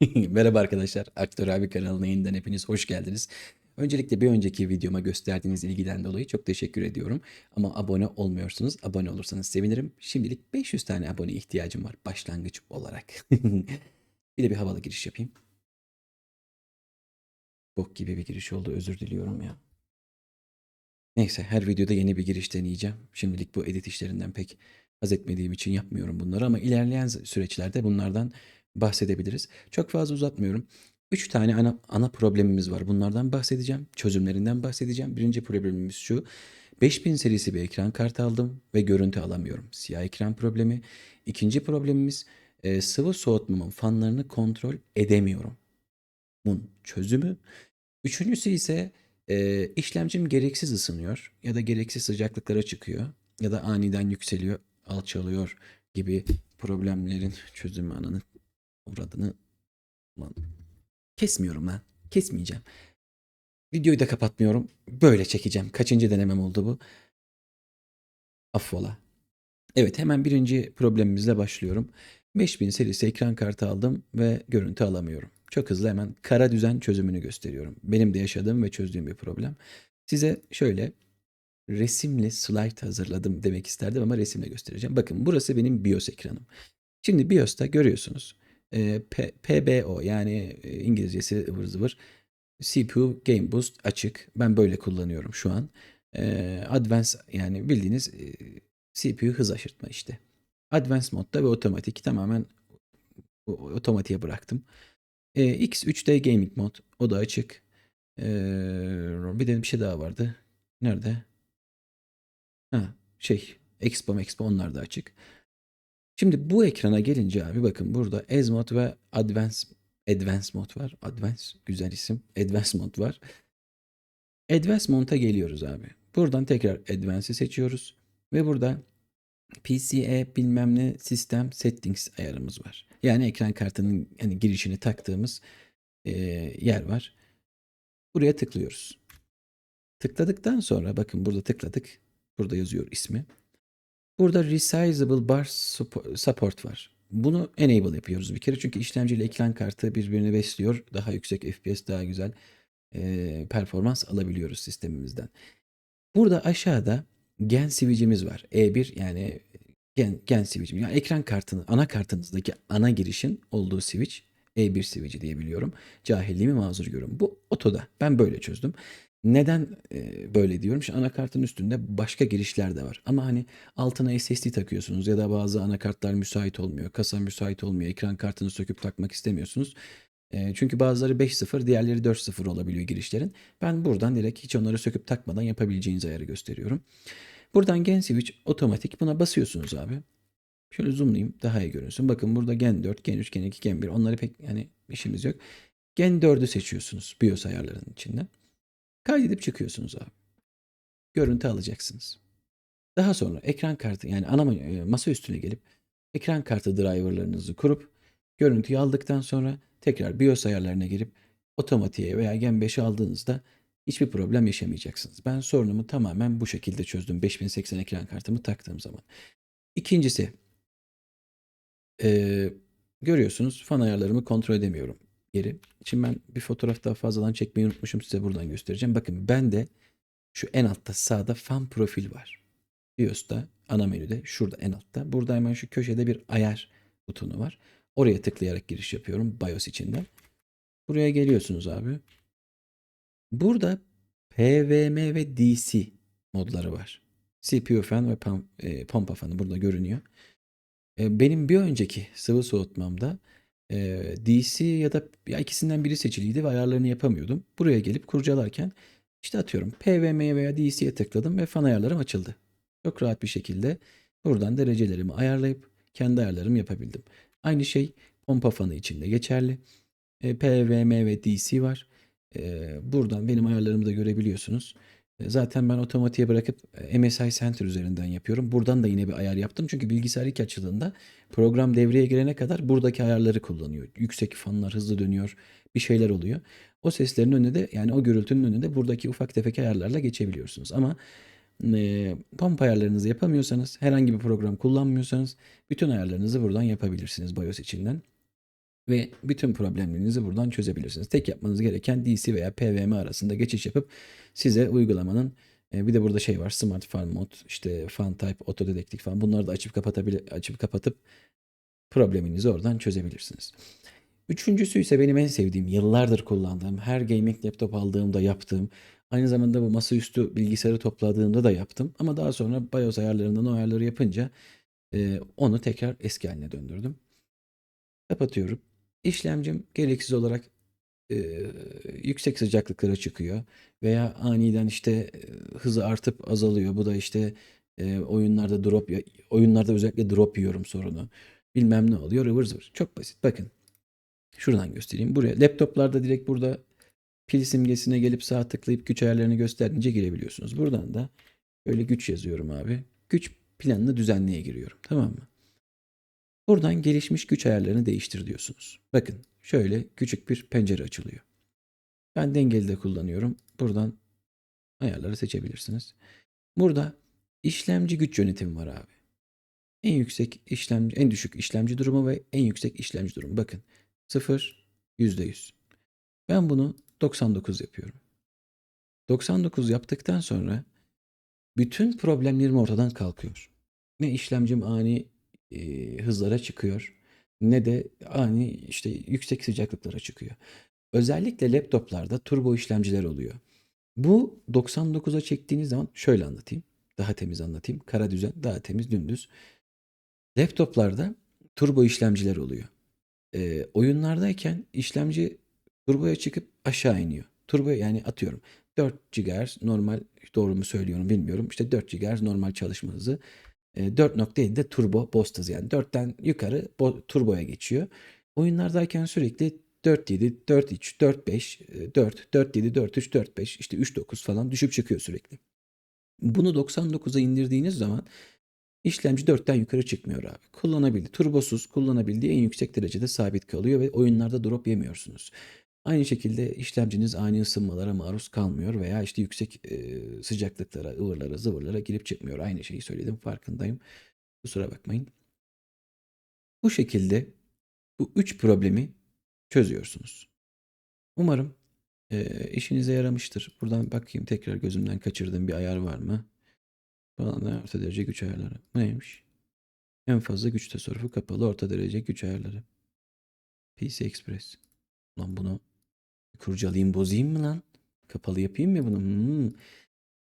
Merhaba arkadaşlar. Aktör abi kanalına yeniden hepiniz hoş geldiniz. Öncelikle bir önceki videoma gösterdiğiniz ilgiden dolayı çok teşekkür ediyorum. Ama abone olmuyorsunuz. Abone olursanız sevinirim. Şimdilik 500 tane abone ihtiyacım var başlangıç olarak. bir de bir havalı giriş yapayım. Bok gibi bir giriş oldu. Özür diliyorum ya. Neyse her videoda yeni bir giriş deneyeceğim. Şimdilik bu edit işlerinden pek haz etmediğim için yapmıyorum bunları ama ilerleyen süreçlerde bunlardan bahsedebiliriz. Çok fazla uzatmıyorum. Üç tane ana, ana problemimiz var. Bunlardan bahsedeceğim. Çözümlerinden bahsedeceğim. Birinci problemimiz şu. 5000 serisi bir ekran kartı aldım ve görüntü alamıyorum. Siyah ekran problemi. İkinci problemimiz e, sıvı soğutmamın fanlarını kontrol edemiyorum. Bunun çözümü. Üçüncüsü ise e, işlemcim gereksiz ısınıyor ya da gereksiz sıcaklıklara çıkıyor ya da aniden yükseliyor, alçalıyor gibi problemlerin çözümü ananı uğradığını lan kesmiyorum lan. Kesmeyeceğim. Videoyu da kapatmıyorum. Böyle çekeceğim. Kaçıncı denemem oldu bu? Affola. Evet hemen birinci problemimizle başlıyorum. 5000 serisi ekran kartı aldım ve görüntü alamıyorum. Çok hızlı hemen kara düzen çözümünü gösteriyorum. Benim de yaşadığım ve çözdüğüm bir problem. Size şöyle resimli slide hazırladım demek isterdim ama resimle göstereceğim. Bakın burası benim BIOS ekranım. Şimdi BIOS'ta görüyorsunuz e, P- PBO yani İngilizcesi ıvır zıvır CPU Game Boost açık. Ben böyle kullanıyorum şu an. E, Advance yani bildiğiniz e, CPU hız aşırtma işte. Advance modda ve otomatik tamamen otomatiğe bıraktım. E, X3D Gaming mod o da açık. E, bir de bir şey daha vardı. Nerede? Ha şey Expo Expo onlar da açık. Şimdi bu ekrana gelince abi bakın burada Ez mod ve Advance Advance mod var. Advance güzel isim. Advance mod var. Advance mod'a geliyoruz abi. Buradan tekrar Advance'i seçiyoruz ve burada PCE bilmem ne sistem settings ayarımız var. Yani ekran kartının hani girişini taktığımız e, yer var. Buraya tıklıyoruz. Tıkladıktan sonra bakın burada tıkladık. Burada yazıyor ismi. Burada resizable bar support var. Bunu enable yapıyoruz bir kere çünkü işlemci ile ekran kartı birbirini besliyor. Daha yüksek FPS, daha güzel e, performans alabiliyoruz sistemimizden. Burada aşağıda gen switch'imiz var. E1 yani gen, gen switch'im. Yani ekran kartını, ana kartınızdaki ana girişin olduğu switch. E1 switch'i diye biliyorum. Cahilliğimi mazur görün. Bu otoda. Ben böyle çözdüm. Neden böyle diyorum? Şu anakartın üstünde başka girişler de var. Ama hani altına SSD takıyorsunuz ya da bazı anakartlar müsait olmuyor. Kasa müsait olmuyor. Ekran kartını söküp takmak istemiyorsunuz. Çünkü bazıları 5.0, diğerleri 4.0 olabiliyor girişlerin. Ben buradan direkt hiç onları söküp takmadan yapabileceğiniz ayarı gösteriyorum. Buradan Gen Switch otomatik buna basıyorsunuz abi. Şöyle zoomlayayım daha iyi görünsün. Bakın burada Gen 4, Gen 3, Gen 2, Gen 1 onları pek yani işimiz yok. Gen 4'ü seçiyorsunuz BIOS ayarlarının içinden. Kaydedip çıkıyorsunuz abi. Görüntü alacaksınız. Daha sonra ekran kartı yani ana e, masa üstüne gelip ekran kartı driverlarınızı kurup görüntüyü aldıktan sonra tekrar BIOS ayarlarına girip otomatiğe veya Gen 5'i aldığınızda hiçbir problem yaşamayacaksınız. Ben sorunumu tamamen bu şekilde çözdüm. 5080 ekran kartımı taktığım zaman. İkincisi e, görüyorsunuz fan ayarlarımı kontrol edemiyorum geri. Şimdi ben bir fotoğraf daha fazladan çekmeyi unutmuşum size buradan göstereceğim. Bakın ben de şu en altta sağda fan profil var. BIOS'ta ana menüde şurada en altta. Burada hemen şu köşede bir ayar butonu var. Oraya tıklayarak giriş yapıyorum BIOS içinden. Buraya geliyorsunuz abi. Burada PWM ve DC modları var. CPU fan ve pam- e, pompa fanı burada görünüyor. E, benim bir önceki sıvı soğutmamda DC ya da ya ikisinden biri seçiliydi ve ayarlarını yapamıyordum. Buraya gelip kurcalarken işte atıyorum PWM'ye veya DC'ye tıkladım ve fan ayarlarım açıldı. Çok rahat bir şekilde buradan derecelerimi ayarlayıp kendi ayarlarımı yapabildim. Aynı şey pompa fanı için de geçerli. PWM ve DC var. Buradan benim ayarlarımı da görebiliyorsunuz. E, Zaten ben otomatiğe bırakıp e, MSI Center üzerinden yapıyorum. Buradan da yine bir ayar yaptım. Çünkü bilgisayar ilk açıldığında program devreye girene kadar buradaki ayarları kullanıyor. Yüksek fanlar hızlı dönüyor. Bir şeyler oluyor. O seslerin önüne de yani o gürültünün önünde de buradaki ufak tefek ayarlarla geçebiliyorsunuz. Ama e, pompa ayarlarınızı yapamıyorsanız, herhangi bir program kullanmıyorsanız bütün ayarlarınızı buradan yapabilirsiniz BIOS içinden. Ve bütün problemlerinizi buradan çözebilirsiniz. Tek yapmanız gereken DC veya PWM arasında geçiş yapıp size uygulamanın e, bir de burada şey var Smart Farm Mode, işte Fan Type, Auto Dedektif falan bunları da açıp kapatabilir açıp kapatıp probleminizi oradan çözebilirsiniz. Üçüncüsü ise benim en sevdiğim, yıllardır kullandığım, her gaming laptop aldığımda yaptığım, aynı zamanda bu masaüstü bilgisayarı topladığımda da yaptım. Ama daha sonra BIOS ayarlarından o ayarları yapınca e, onu tekrar eski haline döndürdüm. Kapatıyorum. İşlemcim gereksiz olarak e, yüksek sıcaklıklara çıkıyor veya aniden işte e, hızı artıp azalıyor. Bu da işte e, oyunlarda drop oyunlarda özellikle drop yiyorum sorunu. Bilmem ne oluyor ıvır zıvır. Çok basit. Bakın. Şuradan göstereyim. Buraya laptoplarda direkt burada pil simgesine gelip sağ tıklayıp güç ayarlarını gösterince girebiliyorsunuz. Buradan da böyle güç yazıyorum abi. Güç planını düzenleye giriyorum. Tamam mı? Buradan gelişmiş güç ayarlarını değiştir diyorsunuz. Bakın şöyle küçük bir pencere açılıyor. Ben dengeli de kullanıyorum. Buradan ayarları seçebilirsiniz. Burada işlemci güç yönetimi var abi. En yüksek işlemci, en düşük işlemci durumu ve en yüksek işlemci durumu. Bakın 0, %100. Ben bunu 99 yapıyorum. 99 yaptıktan sonra bütün problemlerim ortadan kalkıyor. Ne işlemcim ani e, hızlara çıkıyor ne de ani işte yüksek sıcaklıklara çıkıyor. Özellikle laptoplarda turbo işlemciler oluyor. Bu 99'a çektiğiniz zaman şöyle anlatayım. Daha temiz anlatayım. Kara düzen, daha temiz, dümdüz. Laptoplarda turbo işlemciler oluyor. E, oyunlardayken işlemci turboya çıkıp aşağı iniyor. Turbo yani atıyorum 4 GHz normal doğru mu söylüyorum bilmiyorum. İşte 4 GHz normal çalışma hızı. E, 4.7 de turbo boost hızı yani 4'ten yukarı bo- turboya geçiyor. Oyunlardayken sürekli 4.7, 4.3, 4.5, 4, 4.7, 4.3, 4.5 işte 3.9 falan düşüp çıkıyor sürekli. Bunu 99'a indirdiğiniz zaman işlemci 4'ten yukarı çıkmıyor abi. Kullanabildi. Turbosuz kullanabildiği en yüksek derecede sabit kalıyor ve oyunlarda drop yemiyorsunuz. Aynı şekilde işlemciniz ani ısınmalara maruz kalmıyor veya işte yüksek e, sıcaklıklara, ıvırlara, zıvırlara girip çıkmıyor. Aynı şeyi söyledim farkındayım. Kusura bakmayın. Bu şekilde bu üç problemi çözüyorsunuz. Umarım e, işinize yaramıştır. Buradan bakayım tekrar gözümden kaçırdığım bir ayar var mı? Falan orta derece güç ayarları. Bu neymiş? En fazla güç tasarrufu kapalı orta derece güç ayarları. PC Express. Lan bunu kurcalayayım bozayım mı lan? Kapalı yapayım mı bunu? Hmm.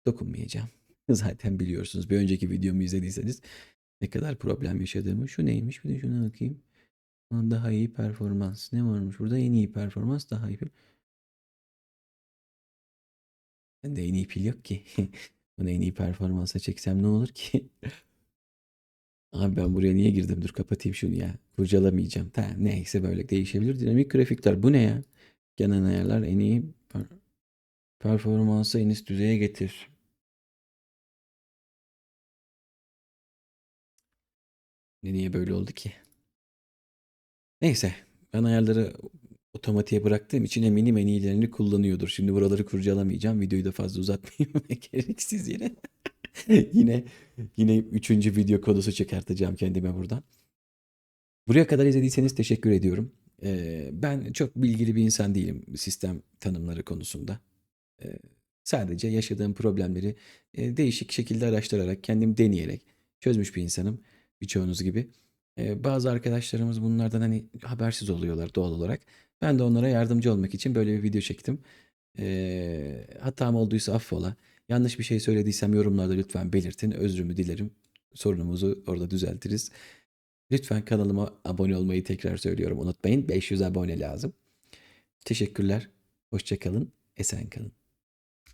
Dokunmayacağım. Zaten biliyorsunuz bir önceki videomu izlediyseniz ne kadar problem yaşadığımı. Şu neymiş? Bir de şuna bakayım. Daha iyi performans. Ne varmış burada? En iyi performans daha iyi. Ben de en iyi pil yok ki. Bunu en iyi performansa çeksem ne olur ki? Abi ben buraya niye girdim? Dur kapatayım şunu ya. Kurcalamayacağım. Tamam neyse böyle değişebilir. Dinamik grafikler. Bu ne ya? Genel ayarlar en iyi per performansı en üst düzeye getir. Niye böyle oldu ki? Neyse. Ben ayarları otomatiğe bıraktığım için eminim en iyilerini kullanıyordur. Şimdi buraları kurcalamayacağım. Videoyu da fazla uzatmayayım. Gereksiz yine. yine yine üçüncü video konusu çıkartacağım kendime buradan. Buraya kadar izlediyseniz teşekkür ediyorum. Ben çok bilgili bir insan değilim sistem tanımları konusunda. Sadece yaşadığım problemleri e, değişik şekilde araştırarak, kendim deneyerek çözmüş bir insanım. Birçoğunuz gibi. Bazı arkadaşlarımız bunlardan hani habersiz oluyorlar doğal olarak. Ben de onlara yardımcı olmak için böyle bir video çektim. Ee, hatam olduysa affola. Yanlış bir şey söylediysem yorumlarda lütfen belirtin. Özrümü dilerim. Sorunumuzu orada düzeltiriz. Lütfen kanalıma abone olmayı tekrar söylüyorum. Unutmayın 500 abone lazım. Teşekkürler. Hoşçakalın. Esen kalın.